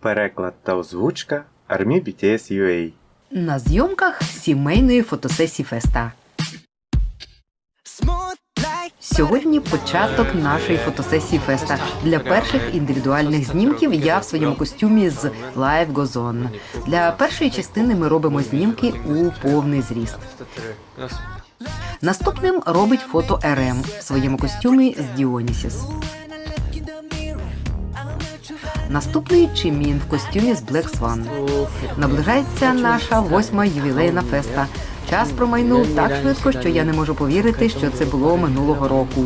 Переклад та озвучка Армі BTS UA. На зйомках сімейної фотосесії феста. Сьогодні початок нашої фотосесії феста. Для перших індивідуальних знімків я в своєму костюмі з Live Goes On. Для першої частини ми робимо знімки у повний зріст. Наступним робить фото РМ в своєму костюмі з Діонісіс. Наступний Чимін в костюмі з Black Swan. Наближається наша восьма ювілейна феста. Час промайнув так швидко, що я не можу повірити, що це було минулого року.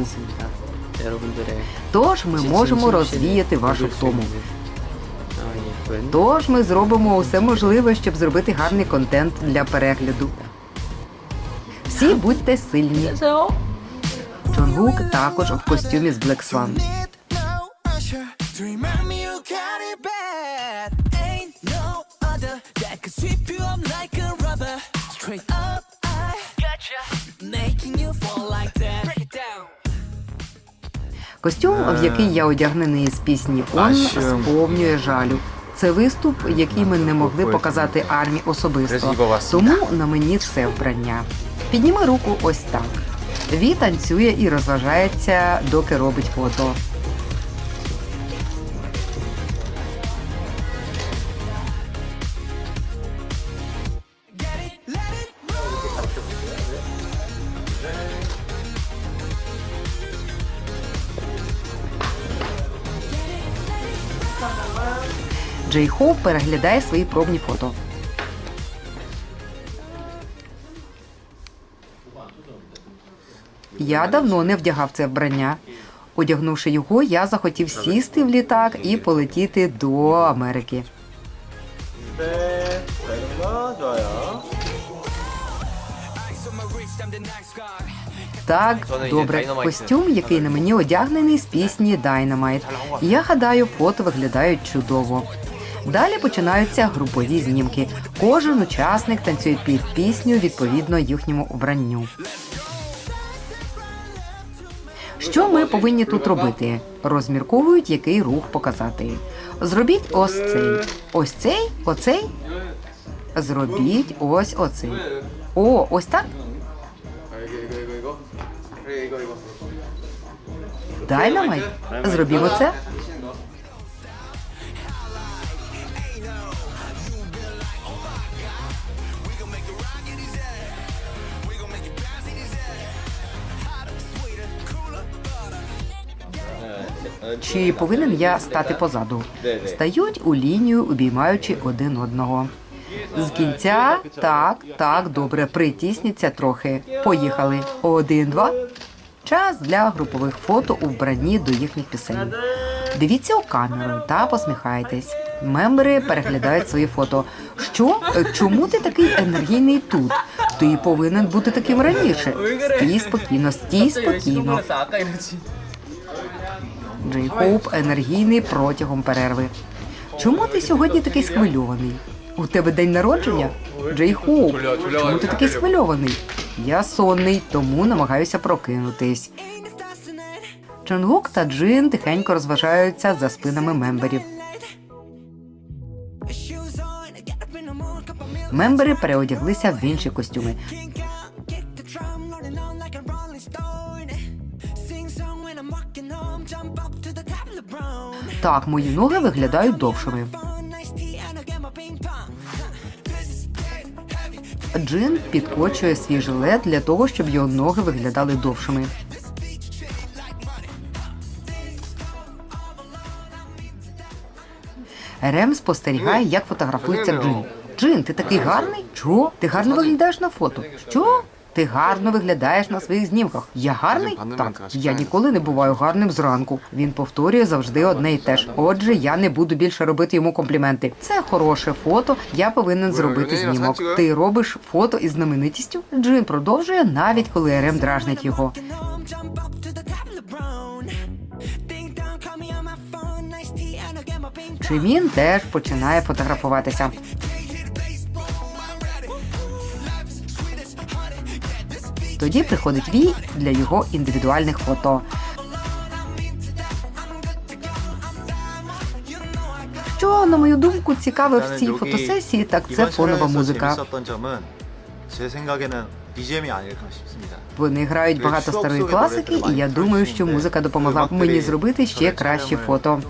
Тож ми можемо розвіяти вашу втому. Тож ми зробимо усе можливе, щоб зробити гарний контент для перегляду. Всі будьте сильні. Чонгук також в костюмі з Black Swan. To remind me you got it bad. Ain't no other that could sweep you up like a rubber. Straight up, I gotcha. Making you fall like that. Break it down. Костюм, в який я одягнений з пісні Он, сповнює жалю. Це виступ, який ми не могли показати армії особисто. Тому на мені це вбрання. Підніми руку ось так. Ві танцює і розважається, доки робить фото. Джей Хоуп переглядає свої пробні фото. Я давно не вдягав це вбрання. Одягнувши його, я захотів сісти в літак і полетіти до Америки. Так, добре. Костюм, який на мені одягнений з пісні Dynamite. Я гадаю, фото виглядають чудово. Далі починаються групові знімки. Кожен учасник танцює під пісню відповідно їхньому обранню. Що ми повинні тут робити? Розмірковують, який рух показати. Зробіть ось цей. Ось цей, оцей. Зробіть ось оцей. О, ось так? Дайнамайт? Зробімо це. Чи повинен я стати позаду? Стають у лінію, обіймаючи один одного. З кінця так, так, добре, притісніться трохи. Поїхали. Один, два. Час для групових фото у вбранні до їхніх пісень. Дивіться у камеру та посміхайтесь. Мембери переглядають свої фото. Що? Чому ти такий енергійний тут? Ти повинен бути таким раніше. Стій спокійно, стій спокійно. Джей Хоуп енергійний протягом перерви. Чому ти сьогодні такий схвильований? У тебе день народження? Джей Хоуп, чому ти такий схвильований? Я сонний, тому намагаюся прокинутись. Чонгук та Джин тихенько розважаються за спинами мемберів. Мембери переодяглися в інші костюми. Так, мої ноги виглядають довшими. Джин підкочує свій жилет для того, щоб його ноги виглядали довшими. Рем спостерігає, як фотографується Джин. Джин, ти такий гарний? Чого? Ти гарно виглядаєш на фото. Що? Ти гарно виглядаєш на своїх знімках. Я гарний? Так, я ніколи не буваю гарним зранку. Він повторює завжди одне й те ж. Отже, я не буду більше робити йому компліменти. Це хороше фото. Я повинен зробити знімок. Ти робиш фото із знаменитістю? Джин продовжує навіть коли Рем дражнить його. Walking home, jump up Тоді приходить вій для його індивідуальних фото. Що, на мою думку, цікаве в цій фотосесії, так це фонова музика. Вони грають багато старої класики, і я думаю, що музика допомогла б мені зробити ще краще фото.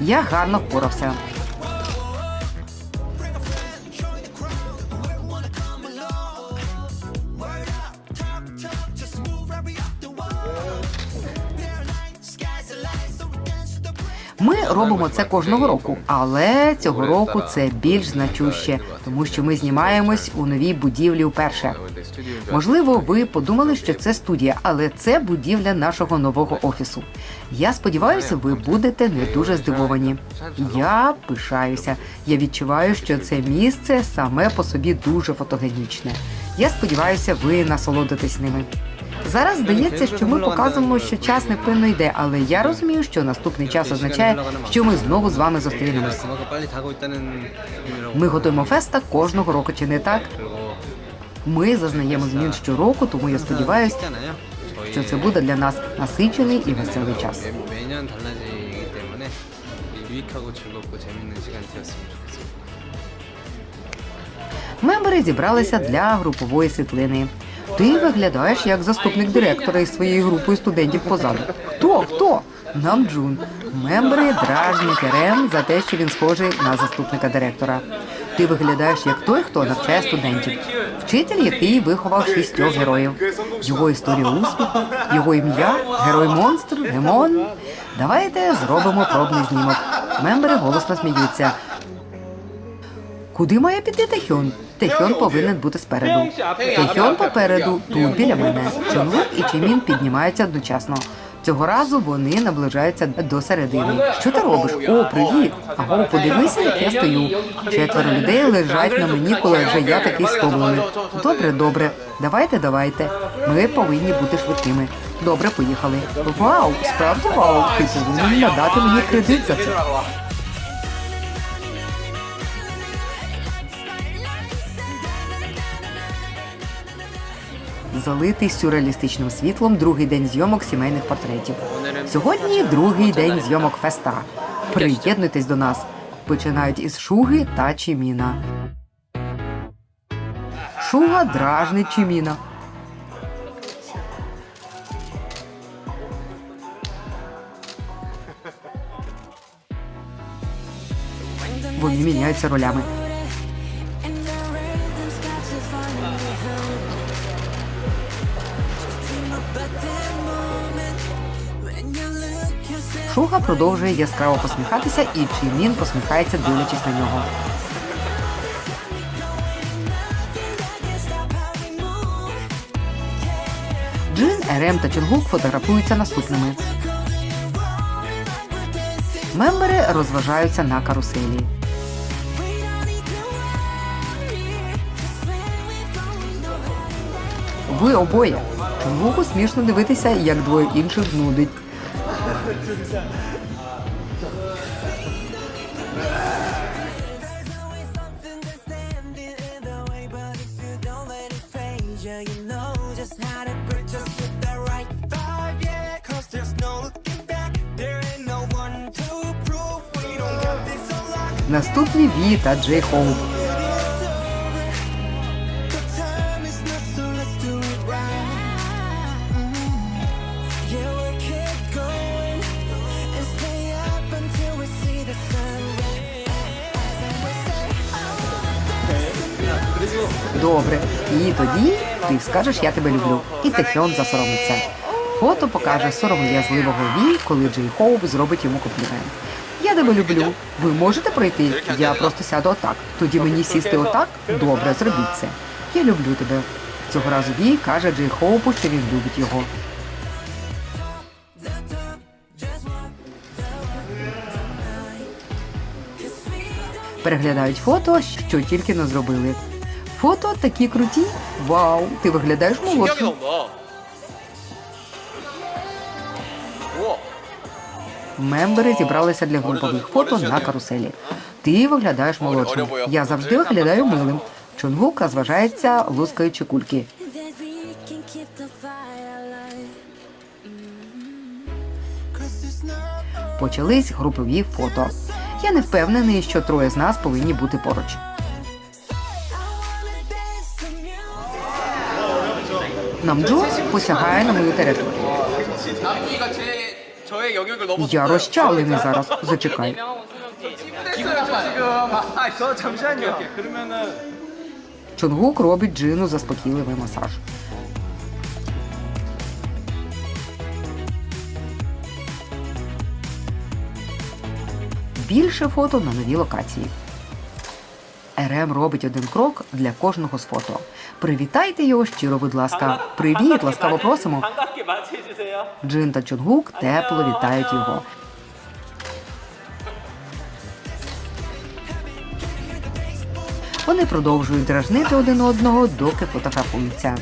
Я гарно впорався. Ми робимо це кожного року, але цього року це більш значуще, тому що ми знімаємось у новій будівлі вперше. Можливо, ви подумали, що це студія, але це будівля нашого нового офісу. Я сподіваюся, ви будете не дуже здивовані. Я пишаюся. Я відчуваю, що це місце саме по собі дуже фотогенічне. Я сподіваюся, ви насолодитесь ними. Зараз здається, що ми показуємо, що час непинно йде, але я розумію, що наступний час означає, що ми знову з вами зустрінемось. Ми готуємо феста кожного року, чи не так? Ми зазнаємо змін щороку, тому я сподіваюся, що це буде для нас насичений і веселий час. Мембери зібралися для групової світлини. Ти виглядаєш як заступник директора із своєю групою студентів позаду. Хто? Хто? Намджун. Мембери дражнять Рем за те, що він схожий на заступника директора. Ти виглядаєш як той, хто навчає студентів. Вчитель, який виховав шістьох героїв. Його історія успіху, його ім'я, герой монстр, Гемон. Давайте зробимо пробний знімок. Мембери голосно сміються. Куди має піти Техьон? Техьон повинен бути спереду. Техьон попереду, тут біля мене. Чонгук і Чимін піднімаються одночасно. Цього разу вони наближаються до середини. Що ти робиш? О, привіт! Аго, подивися, як я стою. Четверо людей лежать на мені, коли вже я такий стомлений. Добре, добре. Давайте, давайте. Ми повинні бути швидкими. Добре, поїхали. Вау, справді вау! Ти повинен надати мені кредит за це. Залитий сюрреалістичним світлом другий день зйомок сімейних портретів. Сьогодні другий день зйомок феста. Приєднуйтесь до нас. Починають із Шуги та Чіміна. Шуга дражнить Чіміна. Вони міняються ролями. Шуга продовжує яскраво посміхатися, і Чімін посміхається, дивлячись на нього. Джин, Ерем та Чонгук фотографуються наступними. Мембери розважаються на каруселі. Ви обоє. Чонгуку смішно дивитися, як двоє інших нудить. Something that's standing in but if you don't let it phase you, you know just how to bring just with the right vibe, yeah. Cause there's no looking back, there ain't no one to prove we don't got this on lock. Наступні Ві Хоуп. Тоді ти скажеш Я тебе люблю. І Техьон засоромиться. Фото покаже сором'язливого Ві, коли Джей Хоуп зробить йому комплімент. Я тебе люблю. Ви можете пройти? Я просто сяду отак. Тоді мені сісти отак? Добре, зробіть це. Я люблю тебе. Цього разу Ві каже Джей Хоупу, що він любить його. Переглядають фото, що тільки не зробили. Фото такі круті. Вау, ти виглядаєш молодшим. Мембери зібралися для групових фото на каруселі. Ти виглядаєш молодшим. Я завжди виглядаю милим. Чонгук розважається, лускаючи кульки. Почались групові фото. Я не впевнений, що троє з нас повинні бути поруч. Намджу посягає на мою територію. Я розчавлений зараз. Зачекай. Чонгук робить джину заспокійливий масаж. Більше фото на новій локації. РМ робить один крок для кожного з фото. Привітайте його щиро, будь ласка. Привіт, ласкаво просимо. Джин та Чунгук тепло вітають його. Вони продовжують дражнити один одного, доки фотографуються.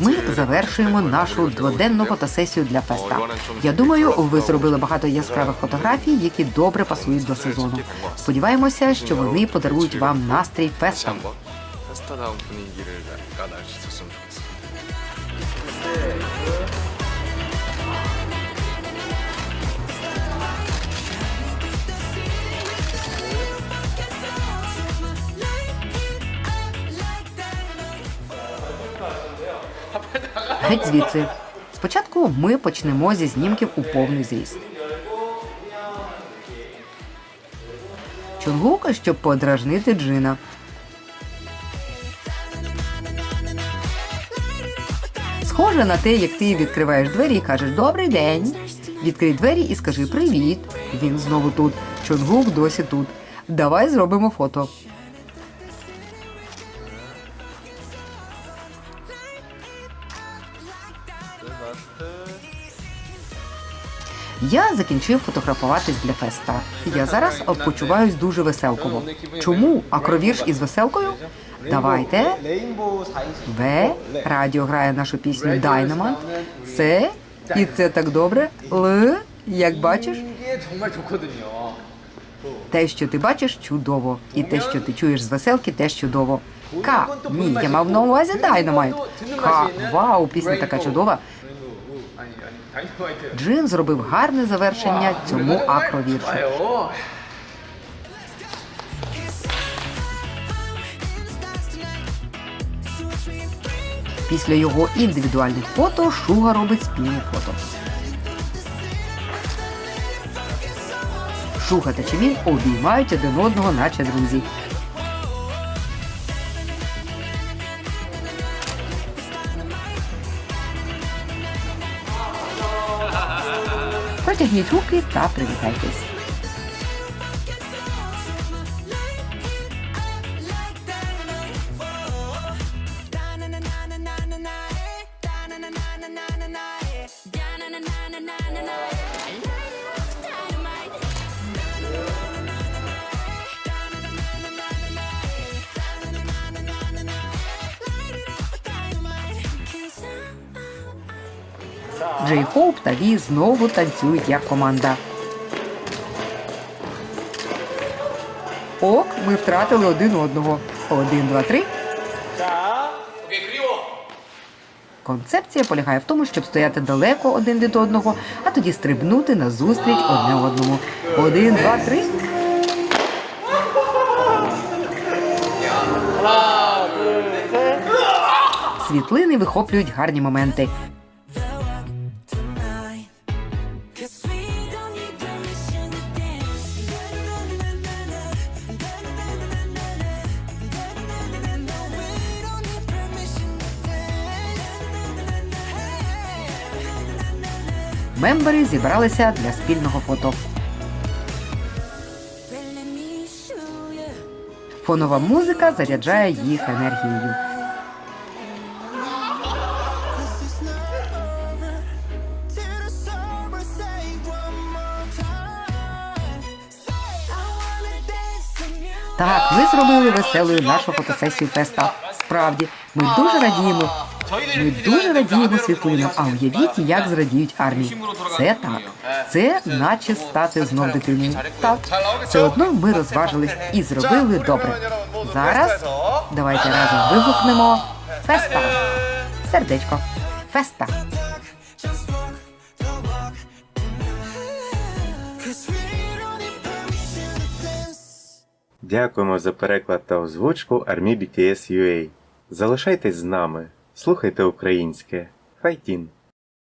Ми завершуємо нашу дводенну фотосесію для феста. Я думаю, ви зробили багато яскравих фотографій, які добре пасують до сезону. Сподіваємося, що вони подарують вам настрій феста. 한번 페스타다운 분위기를 약간 알 수 있었으면 좋겠습니다. Геть звідси. Спочатку ми почнемо зі знімків у повний зріст. Чонгука, щоб подражнити Джина. Схоже на те, як ти відкриваєш двері і кажеш Добрий день. Відкрий двері і скажи Привіт. Він знову тут. Чонгук досі тут. Давай зробимо фото. Я закінчив фотографуватись для феста. Я зараз почуваюсь дуже веселково. Чому? акровірш із веселкою? Давайте В. Радіо грає нашу пісню Дайнамант. Це І це так добре. Л. Як бачиш? Те, що ти бачиш, чудово. І те, що ти чуєш з веселки, теж чудово. К. Ні, я мав на увазі Дайнамайт. ка. Вау, пісня така чудова. Джин зробив гарне завершення цьому акровіршу. Після його індивідуальних фото Шуга робить спільне фото. Шуга та Чимін обіймають один одного, наче друзі. Протягніть руки та привітайтесь. Джей Хоуп та Ві знову танцюють як команда. Ок, ми втратили один одного. Один, два, три. Концепція полягає в тому, щоб стояти далеко один від одного, а тоді стрибнути назустріч одне одному. Один, два, три. Світлини вихоплюють гарні моменти. Мембери зібралися для спільного фото. Фонова музика заряджає їх енергією. Так, ви зробили веселою нашу фотосесію феста. Справді, ми дуже радіємо. Ми дуже радіємо світлинам, а уявіть, як зрадіють армії. Це так. Це наче стати знов дитиною. Так, все одно ми розважились і зробили добре. Зараз давайте разом вигукнемо феста. Сердечко. Феста. Дякуємо за переклад та озвучку Армі BTS UA. Залишайтесь з нами, слухайте українське. Файтін!